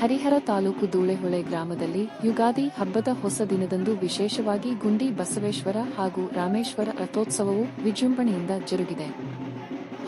ಹರಿಹರ ತಾಲೂಕು ಧೂಳೆಹೊಳೆ ಗ್ರಾಮದಲ್ಲಿ ಯುಗಾದಿ ಹಬ್ಬದ ಹೊಸ ದಿನದಂದು ವಿಶೇಷವಾಗಿ ಗುಂಡಿ ಬಸವೇಶ್ವರ ಹಾಗೂ ರಾಮೇಶ್ವರ ರಥೋತ್ಸವವು ವಿಜೃಂಭಣೆಯಿಂದ ಜರುಗಿದೆ.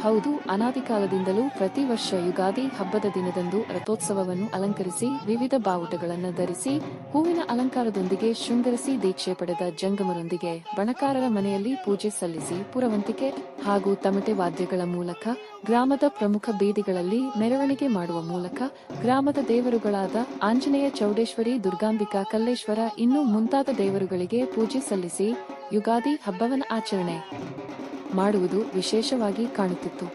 ಹೌದು ಅನಾದಿ ಕಾಲದಿಂದಲೂ ಪ್ರತಿ ವರ್ಷ ಯುಗಾದಿ ಹಬ್ಬದ ದಿನದಂದು ರಥೋತ್ಸವವನ್ನು ಅಲಂಕರಿಸಿ ವಿವಿಧ ಬಾವುಟಗಳನ್ನು ಧರಿಸಿ ಹೂವಿನ ಅಲಂಕಾರದೊಂದಿಗೆ ಶೃಂಗರಿಸಿ ದೀಕ್ಷೆ ಪಡೆದ ಜಂಗಮರೊಂದಿಗೆ ಬಣಕಾರರ ಮನೆಯಲ್ಲಿ ಪೂಜೆ ಸಲ್ಲಿಸಿ ಪುರವಂತಿಕೆ ಹಾಗೂ ತಮಟೆ ವಾದ್ಯಗಳ ಮೂಲಕ ಗ್ರಾಮದ ಪ್ರಮುಖ ಬೀದಿಗಳಲ್ಲಿ ಮೆರವಣಿಗೆ ಮಾಡುವ ಮೂಲಕ ಗ್ರಾಮದ ದೇವರುಗಳಾದ ಆಂಜನೇಯ ಚೌಡೇಶ್ವರಿ, ದುರ್ಗಾಂಬಿಕಾ ಕಲ್ಲೇಶ್ವರ ಇನ್ನೂ ಮುಂತಾದ ದೇವರುಗಳಿಗೆ ಪೂಜೆ ಸಲ್ಲಿಸಿ ಯುಗಾದಿ ಹಬ್ಬವನ್ನು ಆಚರಣೆ. ಮಾಡುವುದು ವಿಶೇಷವಾಗಿ ಕಾಣುತ್ತಿತ್ತು